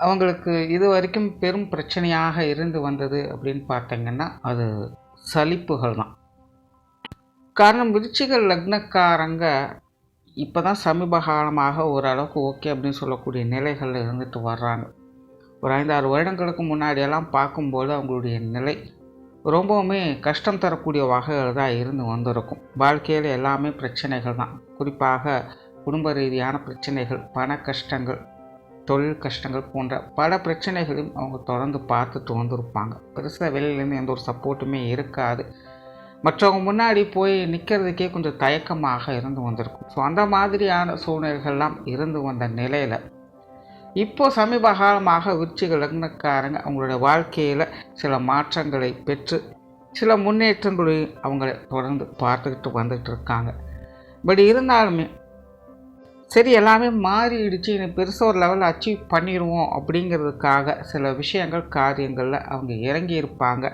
அவங்களுக்கு இது வரைக்கும் பெரும் பிரச்சனையாக இருந்து வந்தது அப்படின்னு பார்த்தீங்கன்னா அது சலிப்புகள் தான். காரணம் விருச்சிகள் லக்னக்காரங்க இப்போ தான் சமீப காலமாக ஓரளவுக்கு ஓகே அப்படின்னு சொல்லக்கூடிய நிலைகளில் இருந்துட்டு வர்றாங்க. ஒரு ஐந்தாறு வருடங்களுக்கு முன்னாடியெல்லாம் பார்க்கும்போது அவங்களுடைய நிலை ரொம்பவுமே கஷ்டம் தரக்கூடிய வகைகள் தான் இருந்து வந்திருக்கும். வாழ்க்கையில் எல்லாமே பிரச்சனைகள் தான். குறிப்பாக குடும்ப ரீதியான பிரச்சனைகள் பண கஷ்டங்கள் தொழில் கஷ்டங்கள் போன்ற பல பிரச்சனைகளையும் அவங்க தொடர்ந்து பார்த்துட்டு வந்திருப்பாங்க பெருசாக வெளியிலேருந்து எந்த ஒரு சப்போர்ட்டுமே இருக்காது. மற்றவங்க முன்னாடி போய் நிற்கிறதுக்கே கொஞ்சம் தயக்கமாக இருந்து வந்திருக்கும். ஸோ அந்த மாதிரியான சூழ்நிலைகள்லாம் இருந்து வந்த நிலையில் இப்போது சமீப காலமாக விருச்சிக லக்னக்காரங்க அவங்களுடைய வாழ்க்கையில் சில மாற்றங்களை பெற்று சில முன்னேற்றங்களையும் அவங்கள தொடர்ந்து பார்த்துக்கிட்டு வந்துக்கிட்டு இருக்காங்க. பட் இருந்தாலுமே சரி எல்லாமே மாறிடுச்சு. இன்னும் பெருசாக ஒரு லெவலில் அச்சீவ் பண்ணிடுவோம் அப்படிங்கிறதுக்காக சில விஷயங்கள் காரியங்களில் அவங்க இறங்கி இருப்பாங்க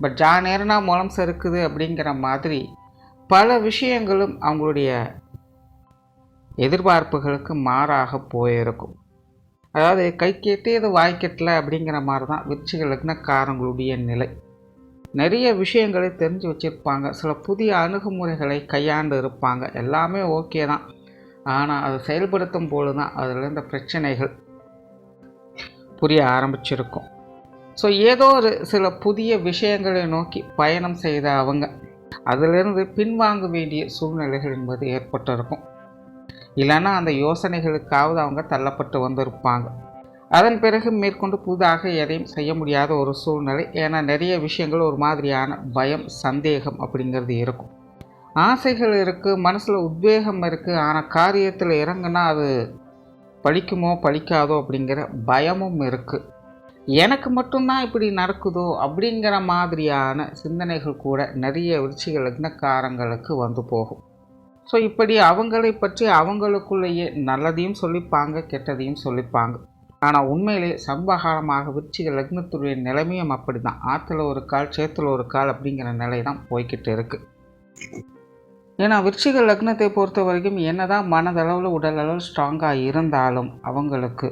பட் ஜா மூலம் சறுக்குது அப்படிங்கிற மாதிரி பல விஷயங்களும் அவங்களுடைய எதிர்பார்ப்புகளுக்கு மாறாக போயிருக்கும். அதாவது கை கேட்டியது வாய்க்கெட்டல அப்படிங்கிற மாதிரி தான் விருச்சிகளுக்குனக்காரங்களுடைய நிலை. நிறைய விஷயங்களை தெரிஞ்சு வச்சுருப்பாங்க. சில புதிய அணுகுமுறைகளை கையாண்டு இருப்பாங்க. எல்லாமே ஓகே தான். ஆனால் அதை செயல்படுத்தும் போது தான் அதில் இருந்த பிரச்சனைகள் புரிய ஆரம்பிச்சிருக்கும். ஸோ ஏதோ ஒரு சில புதிய விஷயங்களை நோக்கி பயணம் செய்த அவங்க அதிலிருந்து பின்வாங்க வேண்டிய சூழ்நிலைகள் என்பது ஏற்பட்டிருக்கும். இல்லைன்னா அந்த யோசனைகளுக்காவது அவங்க தள்ளப்பட்டு வந்திருப்பாங்க. அதன் பிறகு மேற்கொண்டு புதிதாக எதையும் செய்ய முடியாத ஒரு சூழ்நிலை. ஏன்னா நிறைய விஷயங்கள் ஒரு மாதிரியான பயம் சந்தேகம் அப்படிங்கிறது இருக்கும். ஆசைகள் இருக்குது மனசில் உத்வேகம் இருக்குது ஆனால் காரியத்தில் இறங்குனா அது பழிக்குமோ பழிக்காதோ அப்படிங்கிற பயமும் இருக்குது எனக்கு மட்டும்தான் இப்படி நடக்குதோ அப்படிங்கிற மாதிரியான சிந்தனைகள் கூட நிறைய விருச்சிக லக்னக்காரங்களுக்கு வந்து போகும். ஸோ இப்படி அவங்களை பற்றி அவங்களுக்குள்ளேயே நல்லதையும் சொல்லிப்பாங்க கெட்டதையும் சொல்லிப்பாங்க. ஆனால் உண்மையிலே சம்பகாலமாக விருச்சிக லக்னத்துடைய நிலைமையும் அப்படி தான் ஆற்றுல ஒரு கால் சேத்துல ஒரு கால் அப்படிங்கிற நிலை தான் போய்கிட்டு இருக்குது ஏன்னா விருச்சிக லக்னத்தை பொறுத்த வரைக்கும் என்னதான் மனதளவில் உடலளவில் ஸ்ட்ராங்காக இருந்தாலும் அவங்களுக்கு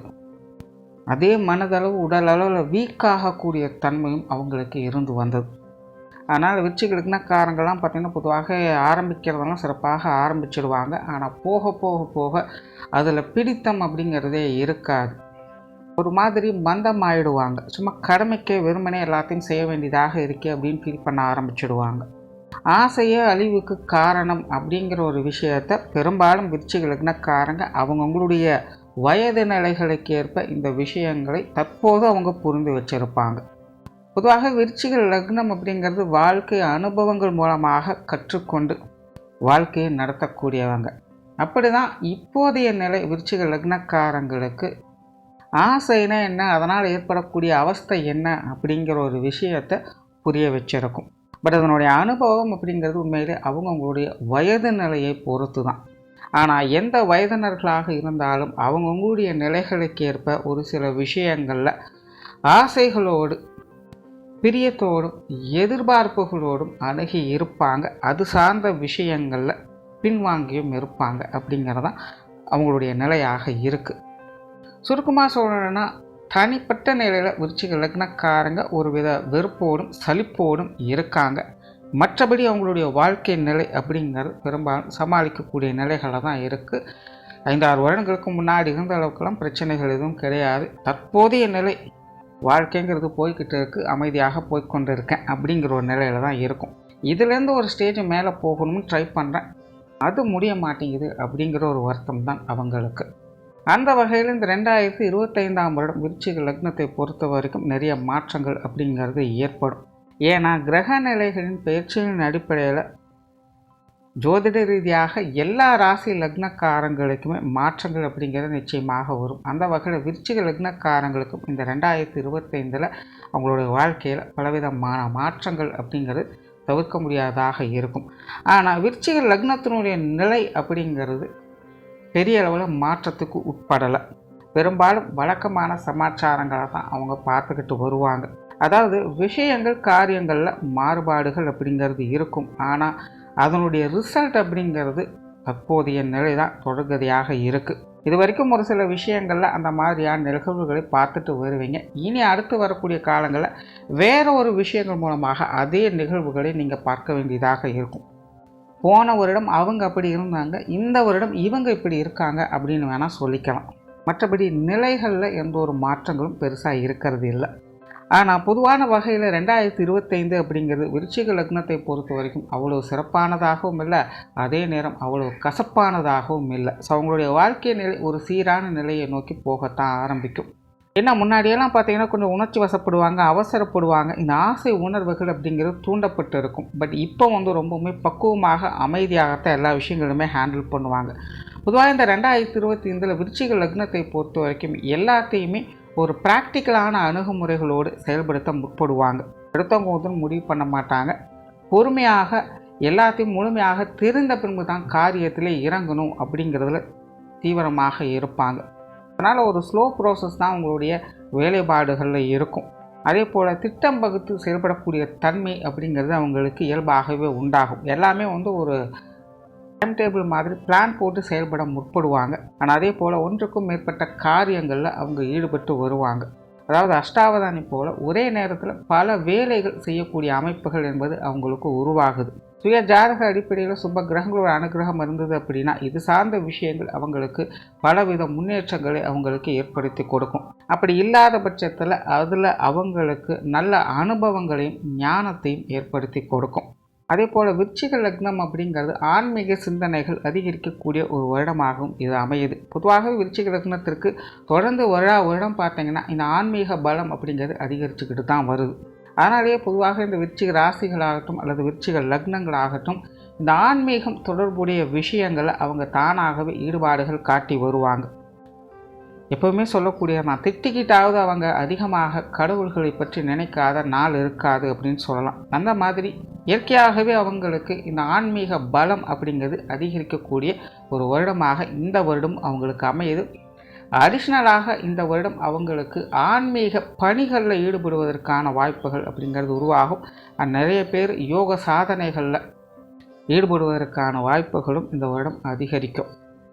அதே மனதளவு உடலளவில் வீக்காகக்கூடிய தன்மையும் அவங்களுக்கு இருந்து வந்தது. அதனால் விருச்சிகளுக்குனா காரங்கள்லாம் பார்த்திங்கன்னா பொதுவாக ஆரம்பிக்கிறதெல்லாம் சிறப்பாக ஆரம்பிச்சிடுவாங்க. ஆனால் போக போக போக அதில் பிடித்தம் அப்படிங்கிறதே இருக்காது. ஒரு மாதிரி மந்தம் ஆயிடுவாங்க. சும்மா கடமைக்கே வெறுமனே எல்லாத்தையும் செய்ய வேண்டியதாக இருக்கே அப்படின்னு ஃபீல் பண்ண ஆரம்பிச்சிடுவாங்க. ஆசையே அழிவுக்கு காரணம் அப்படிங்கிற ஒரு விஷயத்தை பெரும்பாலும் விருச்சிகளுக்குனா லக்னக்காரங்க அவங்கவுங்களுடைய வயது நிலைகளுக்கு ஏற்ப இந்த விஷயங்களை தற்போது அவங்க புரிந்து வச்சிருப்பாங்க. பொதுவாக விருச்சிகள் லக்னம் அப்படிங்கிறது வாழ்க்கை அனுபவங்கள் மூலமாக கற்றுக்கொண்டு வாழ்க்கையை நடத்தக்கூடியவங்க. அப்படி தான் இப்போதைய நிலை விருச்சிக லக்னக்காரங்களுக்கு ஆசைனா என்ன? அதனால் ஏற்படக்கூடிய அவஸ்தை என்ன? அப்படிங்கிற ஒரு விஷயத்தை புரிய வச்சிருக்கும். பட் அதனுடைய அனுபவம் அப்படிங்கிறது உண்மையிலே அவங்கவுங்களுடைய வயது நிலையை பொறுத்து தான் ஆனால் எந்த வயதினர்களாக இருந்தாலும் அவங்கவுங்களுடைய நிலைகளுக்கு ஏற்ப ஒரு சில விஷயங்களில் ஆசைகளோடு பிரியத்தோடும் எதிர்பார்ப்புகளோடும் அணுகி இருப்பாங்க. அது சார்ந்த விஷயங்களில் பின்வாங்கியும் இருப்பாங்க அப்படிங்கிறதான் அவங்களுடைய நிலையாக இருக்குது சுருக்கமாக சொல்லணுன்னா தனிப்பட்ட நிலையில் விருச்சிக லக்னக்காரங்க ஒரு வித வெறுப்போடும் சலிப்போடும் இருக்காங்க. மற்றபடி அவங்களுடைய வாழ்க்கை நிலை அப்படிங்கிறது பெரும்பாலும் சமாளிக்கக்கூடிய நிலைகளில் தான் இருக்குது ஐந்தாறு வருடங்களுக்கு முன்னாடி இருந்த அளவுக்கெல்லாம் பிரச்சனைகள் எதுவும் கிடையாது. தற்போதைய நிலை வாழ்க்கைங்கிறது போய்கிட்டு இருக்குது அமைதியாக போய்கொண்டு இருக்கேன் அப்படிங்கிற ஒரு நிலையில் தான் இருக்கும். இதுலேருந்து ஒரு ஸ்டேஜ் மேலே போகணும்னு ட்ரை பண்ணுறேன் அது முடிய மாட்டேங்குது அப்படிங்கிற ஒரு வருத்தம் தான் அவங்களுக்கு. அந்த வகையில் இந்த ரெண்டாயிரத்தி இருபத்தைந்தாம் வருடம் விருச்சிக லக்னத்தை பொறுத்த வரைக்கும் நிறைய மாற்றங்கள் அப்படிங்கிறது ஏற்படும். ஏன்னா கிரக நிலைகளின் பயிற்சியின் அடிப்படையில் ஜோதிட ரீதியாக எல்லா ராசி லக்னக்காரங்களுக்குமே மாற்றங்கள் அப்படிங்கிறது நிச்சயமாக வரும். அந்த வகையில் விருச்சிக லக்னக்காரங்களுக்கும் இந்த ரெண்டாயிரத்தி இருபத்தைந்தில் அவங்களுடைய வாழ்க்கையில் பலவிதமான மாற்றங்கள் அப்படிங்கிறது தவிர்க்க முடியாததாக இருக்கும். ஆனால் விருச்சிக லக்னத்தினுடைய நிலை அப்படிங்கிறது பெரிய அளவில் மாற்றத்துக்கு உட்படலை. பெரும்பாலும் வழக்கமான சமாச்சாரங்களை தான் அவங்க பார்த்துக்கிட்டு வருவாங்க. அதாவது விஷயங்கள் காரியங்களில் மாறுபாடுகள் அப்படிங்கிறது இருக்கும். ஆனால் அதனுடைய ரிசல்ட் அப்படிங்கிறது தற்போதைய நிலை தான் தொடர்கதையாக இருக்குது இது வரைக்கும் ஒரு சில விஷயங்களில் அந்த மாதிரியான நிகழ்வுகளை பார்த்துட்டு வருவீங்க. இனி அடுத்து வரக்கூடிய காலங்களில் வேறு ஒரு விஷயங்கள் மூலமாக அதே நிகழ்வுகளை நீங்கள் பார்க்க வேண்டியதாக இருக்கும். போன வருடம் அவங்க அப்படி இருந்தாங்க இந்த வருடம் இவங்க இப்படி இருக்காங்க அப்படின்னு வேணால் சொல்லிக்கலாம். மற்றபடி நிலைகளில் எந்த ஒரு மாற்றங்களும் பெருசாக இருக்கிறது இல்லை. ஆனால் பொதுவான வகையில் ரெண்டாயிரத்தி இருபத்தைந்து அப்படிங்கிறது விருச்சிக லக்னத்தை பொறுத்த வரைக்கும் அவ்வளோ சிறப்பானதாகவும் இல்லை அதே நேரம் அவ்வளோ கசப்பானதாகவும் இல்லை. ஸோ அவங்களுடைய வாழ்க்கை நிலை ஒரு சீரான நிலையை நோக்கி போகத்தான் ஆரம்பிக்கும். ஏன்னா முன்னாடியெல்லாம் பார்த்தீங்கன்னா கொஞ்சம் உணர்ச்சி வசப்படுவாங்க அவசரப்படுவாங்க. இந்த ஆசை உணர்வுகள் அப்படிங்கிறது தூண்டப்பட்டு இருக்கும் பட் இப்போ வந்து ரொம்பவுமே பக்குவமாக அமைதியாகத்தான் எல்லா விஷயங்களுமே ஹேண்டில் பண்ணுவாங்க. பொதுவாக இந்த ரெண்டாயிரத்தி இருபத்தி ஐந்தில் விருச்சிக லக்னத்தை பொறுத்த வரைக்கும் எல்லாத்தையுமே ஒரு ப்ராக்டிக்கலான அணுகுமுறைகளோடு செயல்படுத்த முற்படுவாங்க. எடுத்தவங்க வந்து முடிவு பண்ண மாட்டாங்க. பொறுமையாக எல்லாத்தையும் முழுமையாக தெரிந்த பின்பு தான் காரியத்தில் இறங்கணும் அப்படிங்கிறதுல தீவிரமாக இருப்பாங்க. அதனால் ஒரு ஸ்லோ ப்ராசஸ் தான் உங்களுடைய வேலைப்பாடுகளில் இருக்கும். அதே போல் திட்டம் வகுத்து செயல்படக்கூடிய தன்மை அப்படிங்கிறது அவங்களுக்கு இயல்பாகவே உண்டாகும். எல்லாமே வந்து ஒரு டைம் டேபிள் மாதிரி பிளான் போட்டு செயல்பட முற்படுவாங்க. ஆனால் அதே போல் ஒன்றுக்கும் மேற்பட்ட காரியங்களில் அவங்க ஈடுபட்டு வருவாங்க. அதாவது அஷ்டாவதானி போல் ஒரே நேரத்தில் பல வேலைகள் செய்யக்கூடிய அமைப்புகள் என்பது அவங்களுக்கு உருவாகுது. சுய ஜாதக அடிப்படையில் சுப கிரகங்களோட அனுகிரகம் இருந்தது அப்படின்னா இது சார்ந்த விஷயங்கள் அவங்களுக்கு பலவித முன்னேற்றங்களை அவங்களுக்கு ஏற்படுத்தி கொடுக்கும். அப்படி இல்லாத பட்சத்தில் அதில் அவங்களுக்கு நல்ல அனுபவங்களையும் ஞானத்தையும் ஏற்படுத்தி கொடுக்கும். அதே போல் விருச்சிக லக்னம் அப்படிங்கிறது ஆன்மீக சிந்தனைகள் அதிகரிக்கக்கூடிய ஒரு வருடமாகவும் இது அமையுது. பொதுவாகவே விருச்சிக லக்னத்திற்கு தொடர்ந்து வருடா வருடம் பார்த்தீங்கன்னா இந்த ஆன்மீக பலம் அப்படிங்கிறது அதிகரிச்சுக்கிட்டு தான் வருது. அதனாலேயே பொதுவாக இந்த விருச்சிக ராசிகளாகட்டும் அல்லது விருச்சிக லக்னங்களாகட்டும் இந்த ஆன்மீகம் தொடர்புடைய விஷயங்களை அவங்க தானாகவே ஈடுபாடுகள் காட்டி வருவாங்க. எப்போவுமே சொல்லக்கூடிய நான் திட்டிக்கிட்டாவது அவங்க அதிகமாக கடவுள்களை பற்றி நினைக்காத நாள் இருக்காது அப்படின்னு சொல்லலாம். அந்த மாதிரி இயற்கையாகவே அவங்களுக்கு இந்த ஆன்மீக பலம் அப்படிங்கிறது அதிகரிக்கக்கூடிய ஒரு வருடமாக இந்த வருடம் அவங்களுக்கு அமையுது. அடிஷ்னலாக இந்த வருடம் அவங்களுக்கு ஆன்மீக பணிகளில் ஈடுபடுவதற்கான வாய்ப்புகள் அப்படிங்கிறது உருவாகும். நிறைய பேர் யோக சாதனைகளில் ஈடுபடுவதற்கான வாய்ப்புகளும் இந்த வருடம் அதிகரிக்கும்.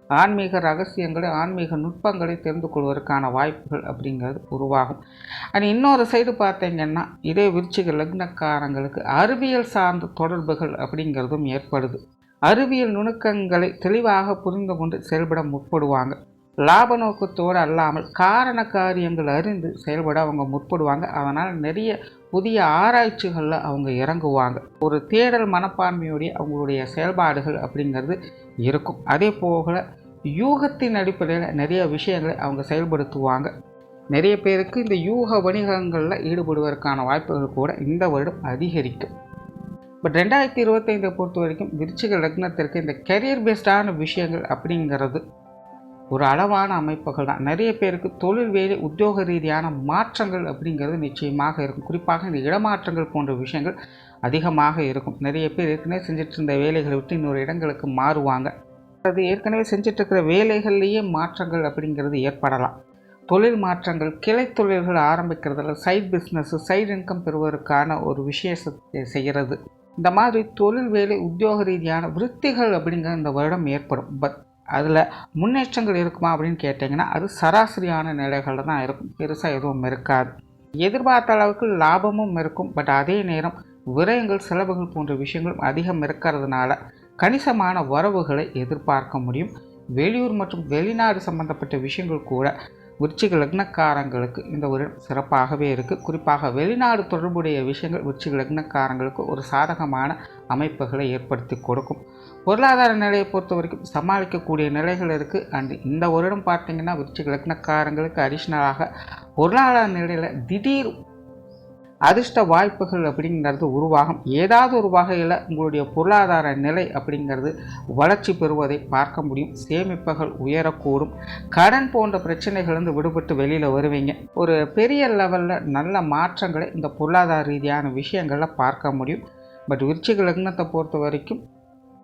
ஆன்மீக ரகசியங்களை ஆன்மீக நுட்பங்களை தெரிந்து கொள்வதற்கான வாய்ப்புகள் அப்படிங்கிறது உருவாகும். அண்ட் இன்னொரு சைடு பார்த்தீங்கன்னா இதே விருச்சிக லக்னக்காரங்களுக்கு அறிவியல் சார்ந்த தொடர்புகள் அப்படிங்கிறதும் ஏற்படுது. அறிவியல் நுணுக்கங்களை தெளிவாக புரிந்து கொண்டு செயல்பட முற்படுவாங்க. லாப நோக்கத்தோடு அல்லாமல் காரண காரியங்கள் அறிந்து செயல்பட அவங்க முற்படுவாங்க. அதனால் நிறைய புதிய ஆராய்ச்சிகளில் அவங்க இறங்குவாங்க. ஒரு தேடல் மனப்பான்மையுடைய அவங்களுடைய செயல்பாடுகள் அப்படிங்கிறது இருக்கும். அதே போல் யூகத்தின் அடிப்படையில் நிறைய விஷயங்களை அவங்க செயல்படுத்துவாங்க. நிறைய பேருக்கு இந்த யூக வணிகங்களில் ஈடுபடுவதற்கான வாய்ப்புகள் கூட இந்த வருடம் அதிகரிக்கும். பட் ரெண்டாயிரத்தி இருபத்தைந்தை பொறுத்த வரைக்கும் விருச்சிக லக்னத்திற்கு இந்த கெரியர் பேஸ்டான விஷயங்கள் அப்படிங்கிறது ஒரு அளவான அமைப்புகள் தான். நிறைய பேருக்கு தொழில் வேலை உத்தியோக ரீதியான மாற்றங்கள் அப்படிங்கிறது நிச்சயமாக இருக்கும். குறிப்பாக இந்த இடமாற்றங்கள் போன்ற விஷயங்கள் அதிகமாக இருக்கும். நிறைய பேர் ஏற்கனவே செஞ்சுட்டு இருந்த வேலைகளை விட்டு இன்னொரு இடங்களுக்கு மாறுவாங்க. அது ஏற்கனவே செஞ்சிட்ருக்கிற வேலைகள்லேயே மாற்றங்கள் அப்படிங்கிறது ஏற்படலாம். தொழில் மாற்றங்கள் கிளை தொழில்கள் ஆரம்பிக்கிறதுல சைட் பிஸ்னஸ் சைடு இன்கம் பெறுவதற்கான ஒரு விஷயத்தை செய்கிறது. இந்த மாதிரி தொழில் வேலை உத்தியோக ரீதியான விருத்திகள் அப்படிங்கிற இந்த வருடம் ஏற்படும். பட் அதில் முன்னேற்றங்கள் இருக்குமா அப்படின்னு கேட்டிங்கன்னா அது சராசரியான நிலைகளில் தான் இருக்கும். பெருசாக எதுவும் இருக்காது. எதிர்பார்த்த அளவுக்கு லாபமும் இருக்கும். பட் அதே நேரம் விரயங்கள் செலவுகள் போன்ற விஷயங்களும் அதிகம் இருக்கிறதுனால கணிசமான வரவுகளை எதிர்பார்க்க முடியும். வெளியூர் மற்றும் வெளிநாடு சம்பந்தப்பட்ட விஷயங்கள் கூட விருச்சிக லக்னக்காரங்களுக்கு இந்த ஒரு சிறப்பாகவே இருக்குது குறிப்பாக வெளிநாடு தொடர்புடைய விஷயங்கள் விருச்சிக லக்னக்காரங்களுக்கு ஒரு சாதகமான அமைப்புகளை ஏற்படுத்தி கொடுக்கும். பொருளாதார நிலையை பொறுத்த வரைக்கும் சமாளிக்கக்கூடிய நிலைகள் இருக்குது அண்ட் இந்த வருடம் பார்த்திங்கன்னா விருச்சிக லக்னக்காரங்களுக்கு அடிஷ்னலாக பொருளாதார நிலையில் திடீர் அதிர்ஷ்ட வாய்ப்புகள் அப்படிங்கிறது உருவாகும். ஏதாவது ஒரு வகையில் உங்களுடைய பொருளாதார நிலை அப்படிங்கிறது வளர்ச்சி பெறுவதை பார்க்க முடியும். சேமிப்புகள் உயரக்கூடும். கடன் போன்ற பிரச்சனைகள்லேருந்து விடுபட்டு வெளியில் வருவீங்க. ஒரு பெரிய லெவலில் நல்ல மாற்றங்களை இந்த பொருளாதார ரீதியான விஷயங்களில் பார்க்க முடியும். பட் விருச்சிக லக்னத்தை பொறுத்த வரைக்கும்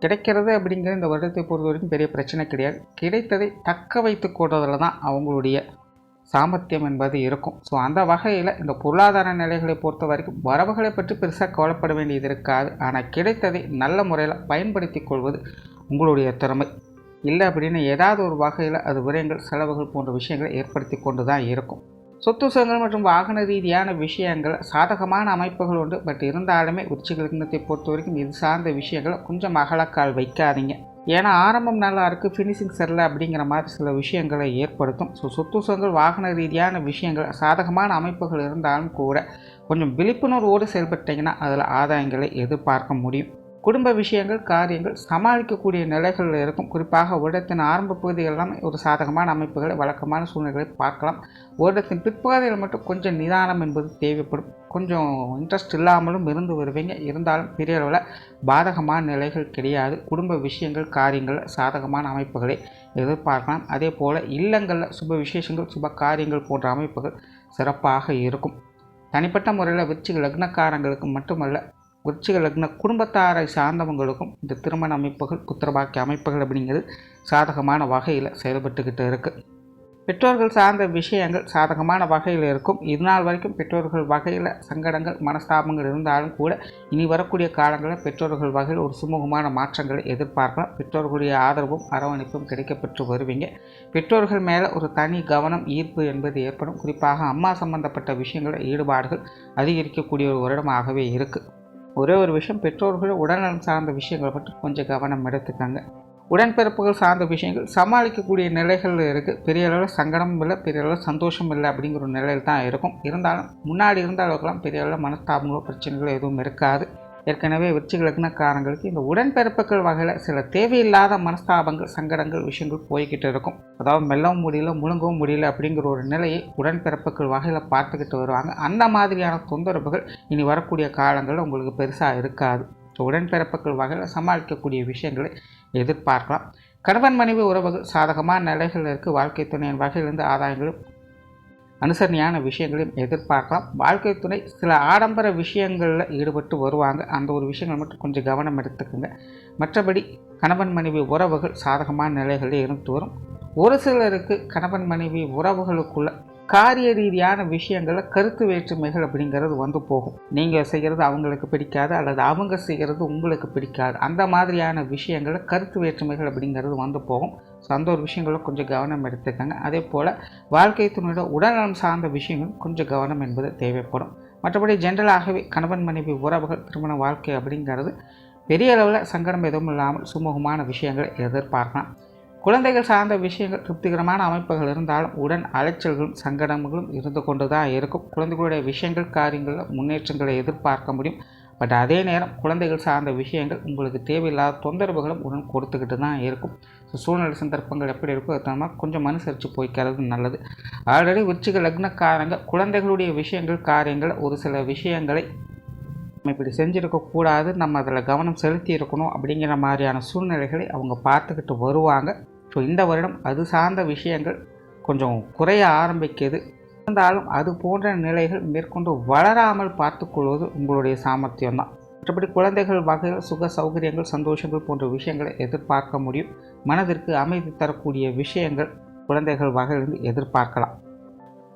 கிடைக்கிறது அப்படிங்கிற இந்த வருடத்தை பொறுத்த வரைக்கும் பெரிய பிரச்சனை கிடையாது. கிடைத்ததை தக்க வைத்து கொள்வதில் தான் அவங்களுடைய சாமர்த்தியம் என்பது இருக்கும். ஸோ அந்த வகையில் இந்த பொருளாதார நிலைகளை பொறுத்த வரைக்கும் வரவுகளை பற்றி பெருசாக கவலைப்பட வேண்டியது இருக்காது. ஆனால் கிடைத்ததை நல்ல முறையில் பயன்படுத்தி கொள்வது உங்களுடைய திறமை. இல்லை அப்படின்னு ஏதாவது ஒரு வகையில் அது விரயங்கள் செலவுகள் போன்ற விஷயங்களை ஏற்படுத்தி கொண்டு தான் இருக்கும். சொத்து சுகங்கள் மற்றும் வாகன ரீதியான விஷயங்கள் சாதகமான அமைப்புகள் உண்டு. பட் இருந்தாலுமே உச்சிக பொறுத்த வரைக்கும் இது சார்ந்த விஷயங்களை கொஞ்சம் அகலக்கால் வைக்காதீங்க. ஏன்னா ஆரம்பம் நல்லா இருக்குது ஃபினிஷிங் சரியில்லை அப்படிங்கிற மாதிரி சில விஷயங்களை ஏற்படுத்தும். ஸோ சொத்து வாகன ரீதியான விஷயங்கள் சாதகமான அமைப்புகள் இருந்தாலும் கூட கொஞ்சம் விழிப்புணர்வோடு செயல்பட்டிங்கன்னா அதில் ஆதாயங்களை எதிர்பார்க்க முடியும். குடும்ப விஷயங்கள் காரியங்கள் சமாளிக்கக்கூடிய நிலைகளில் இருக்கும். குறிப்பாக வருடத்தின் ஆரம்ப பகுதிகளெல்லாம் ஒரு சாதகமான அமைப்புகளை வழக்கமான சூழ்நிலைகளை பார்க்கலாம். வருடத்தின் பிற்பகுதியில் மட்டும் கொஞ்சம் நிதானம் என்பது தேவைப்படும். கொஞ்சம் இன்ட்ரெஸ்ட் இல்லாமலும் இருந்து வருவீங்க. இருந்தாலும் பெரிய அளவில் பாதகமான நிலைகள் கிடையாது. குடும்ப விஷயங்கள் காரியங்கள் சாதகமான அமைப்புகளை எதிர்பார்க்கலாம். அதே போல் இல்லங்களில் சுப விசேஷங்கள் சுப காரியங்கள் போன்ற அமைப்புகள் சிறப்பாக இருக்கும். தனிப்பட்ட முறையில் வச்சு லக்னக்காரங்களுக்கு மட்டுமல்ல விருச்சிக லக்ன குடும்பத்தாரை சார்ந்தவங்களுக்கும் இந்த திருமண அமைப்புகள் புத்திரபாக்கிய அமைப்புகள் அப்படிங்கிறது சாதகமான வகையில் செயல்பட்டுக்கிட்டு இருக்குது பெற்றோர்கள் சார்ந்த விஷயங்கள் சாதகமான வகையில் இருக்கும். இதுநாள் வரைக்கும் பெற்றோர்கள் வகையில் சங்கடங்கள் மனஸ்தாபங்கள் இருந்தாலும் கூட இனி வரக்கூடிய காலங்களில் பெற்றோர்கள் வகையில் ஒரு சுமூகமான மாற்றங்களை எதிர்பார்க்கலாம். பெற்றோர்களுடைய ஆதரவும் அரவணைப்பும் கிடைக்கப்பெற்று வருவீங்க. பெற்றோர்கள் மேலே ஒரு தனி கவனம் ஈர்ப்பு என்பது ஏற்படும். குறிப்பாக அம்மா சம்பந்தப்பட்ட விஷயங்களில் ஈடுபாடுகள் அதிகரிக்கக்கூடிய ஒரு வருடமாகவே இருக்குது ஒரே ஒரு விஷயம் பெற்றோர்கள் உடல்நலம் சார்ந்த விஷயங்களை மட்டும் கொஞ்சம் கவனம் எடுத்துக்காங்க. உடன்பிறப்புகள் சார்ந்த விஷயங்கள் சமாளிக்கக்கூடிய நிலைகள் இருக்குது பெரிய அளவில் சங்கடமும் இல்லை பெரிய அளவில் சந்தோஷம் இல்லை அப்படிங்கிற ஒரு நிலையில் தான் இருக்கும். இருந்தாலும் முன்னாடி இருந்த அளவுக்குலாம் பெரிய அளவில் மனஸ்தாபங்களோ பிரச்சனைகளோ எதுவும் இருக்காது. ஏற்கனவே விருச்சிக லக்னக்காரங்களுக்கு இந்த உடன்பிறப்புகள் வகையில் சில தேவையில்லாத மனஸ்தாபங்கள் சங்கடங்கள் விஷயங்கள் போய்கிட்டு இருக்கும். அதாவது மெல்லவும் முடியல முழுங்கவும் முடியல அப்படிங்கிற ஒரு நிலையை உடன்பிறப்புகள் வகையில் பார்த்துக்கிட்டு வருவாங்க. அந்த மாதிரியான தொந்தரவுகள் இனி வரக்கூடிய காலங்களில் உங்களுக்கு பெருசாக இருக்காது. ஸோ உடன்பிறப்புகள் வகையில் சமாளிக்கக்கூடிய விஷயங்களை எதிர்பார்க்கலாம். கணவன் மனைவி உறவுகள் சாதகமான நிலைகள் இருக்குது வாழ்க்கை துணையின் வகையிலிருந்து ஆதாயங்களும் அனுசரணையான விஷயங்களையும் எதிர்பார்க்கலாம். வாழ்க்கை துணை சில ஆடம்பர விஷயங்களில் ஈடுபட்டு வருவாங்க. அந்த ஒரு விஷயங்கள் மட்டும் கொஞ்சம் கவனம் எடுத்துக்கோங்க. மற்றபடி கணவன் மனைவி உறவுகள் சாதகமான நிலைகளில் இருந்து வரும். ஒரு சிலருக்கு கணவன் மனைவி உறவுகளுக்குள்ள காரிய ரீதியான விஷயங்களில் கருத்து வேற்றுமைகள் அப்படிங்கிறது வந்து போகும். நீங்கள் செய்கிறது அவங்களுக்கு பிடிக்காது அல்லது அவங்க செய்கிறது உங்களுக்கு பிடிக்காது. அந்த மாதிரியான விஷயங்களில் கருத்து வேற்றுமைகள் அப்படிங்கிறது வந்து போகும். ஸோ அந்த ஒரு விஷயங்களும் கொஞ்சம் கவனம் எடுத்துக்கங்க. அதே போல் வாழ்க்கை துணையோட உடல்நலம் சார்ந்த விஷயங்கள் கொஞ்சம் கவனம் என்பது தேவைப்படும். மற்றபடி ஜென்ரலாகவே கணவன் மனைவி உறவுகள் திருமண வாழ்க்கை அப்படிங்கிறது பெரிய அளவில் சங்கடம் எதுவும் இல்லாமல் சுமூகமான விஷயங்களை எதிர்பார்க்கலாம். குழந்தைகள் சார்ந்த விஷயங்கள் திருப்திகரமான அமைப்புகள் இருந்தாலும் உடன் அலைச்சல்களும் சங்கடங்களும் இருந்து கொண்டு தான் இருக்கும். குழந்தைகளுடைய விஷயங்கள் காரியங்களில் முன்னேற்றங்களை எதிர்பார்க்க முடியும். பட் அதே நேரம் குழந்தைகள் சார்ந்த விஷயங்கள் உங்களுக்கு தேவையில்லாத தொந்தரவுகளும் உடன் கொடுத்துக்கிட்டு தான் இருக்கும். ஸோ சூழ்நிலை சந்தர்ப்பங்கள் எப்படி இருக்கோ அது கொஞ்சம் மனுசரித்து போய்க்கிறது நல்லது. ஆல்ரெடி விருச்சிக லக்னக்காரங்க குழந்தைகளுடைய விஷயங்கள் காரியங்கள் ஒரு சில விஷயங்களை நம்ம இப்படி செஞ்சுருக்கக்கூடாது நம்ம அதில் கவனம் செலுத்தி இருக்கணும் அப்படிங்கிற மாதிரியான சூழ்நிலைகளை அவங்க பார்த்துக்கிட்டு வருவாங்க. ஸோ இந்த வருடம் அது சார்ந்த விஷயங்கள் கொஞ்சம் குறைய ஆரம்பிக்கிறது. இருந்தாலும் அது போன்ற நிலைகள் மேற்கொண்டு வளராமல் பார்த்துக்கொள்வது உங்களுடைய சாமர்த்தியம் தான் மற்றபடி குழந்தைகள் வகையில் சுக சௌகரியங்கள் சந்தோஷங்கள் போன்ற விஷயங்களை எதிர்பார்க்க முடியும். மனதிற்கு அமைதி தரக்கூடிய விஷயங்கள் குழந்தைகள் வகையிலிருந்து எதிர்பார்க்கலாம்.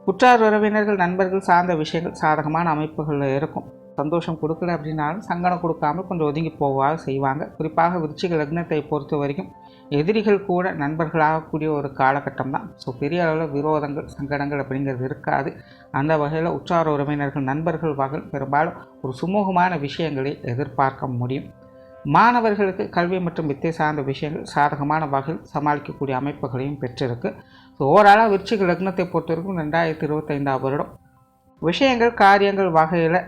உற்றார் உறவினர்கள் நண்பர்கள் சார்ந்த விஷயங்கள் சாதகமான அமைப்புகளில் இருக்கும். சந்தோஷம் கொடுக்கல அப்படின்னாலும் சங்கடம் கொடுக்காம கொஞ்சம் ஒதுங்கி போவாக செய்வாங்க. குறிப்பாக விருச்சிக லக்னத்தை பொறுத்த வரைக்கும் எதிரிகள் கூட நண்பர்களாகக்கூடிய ஒரு காலகட்டம் தான் ஸோ பெரிய அளவில் விரோதங்கள் சங்கடங்கள் அப்படிங்கிறது இருக்காது. அந்த வகையில் உற்றார உறவினர்கள் நண்பர்கள் வகை பெரும்பாலும் ஒரு சுமூகமான விஷயங்களை எதிர்பார்க்க முடியும். மாணவர்களுக்கு கல்வி மற்றும் வித்தை சார்ந்த விஷயங்கள் சாதகமான வகையில் சமாளிக்கக்கூடிய அமைப்புகளையும் பெற்றிருக்கு. ஸோ ஓவராலாக விருச்சிக லக்னத்தை பொறுத்தவரைக்கும் ரெண்டாயிரத்தி இருபத்தைந்தாம் வருடம். விஷயங்கள் காரியங்கள் வகையில்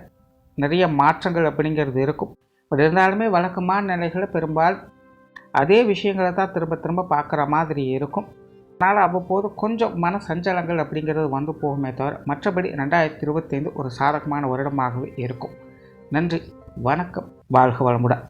நிறைய மாற்றங்கள் அப்படிங்கிறது இருக்கும். பட் இருந்தாலுமே வழக்கமான நிலைகளை பெரும்பாலும் அதே விஷயங்களை தான் திரும்ப திரும்ப பார்க்குற மாதிரி இருக்கும். அதனால் அவ்வப்போது கொஞ்சம் மன சஞ்சலங்கள் அப்படிங்கிறது வந்து போகுமே தவிர மற்றபடி ரெண்டாயிரத்தி இருபத்தைந்து ஒரு சாதகமான வருடமாகவே இருக்கும். நன்றி வணக்கம் வாழ்க வளமுடன்.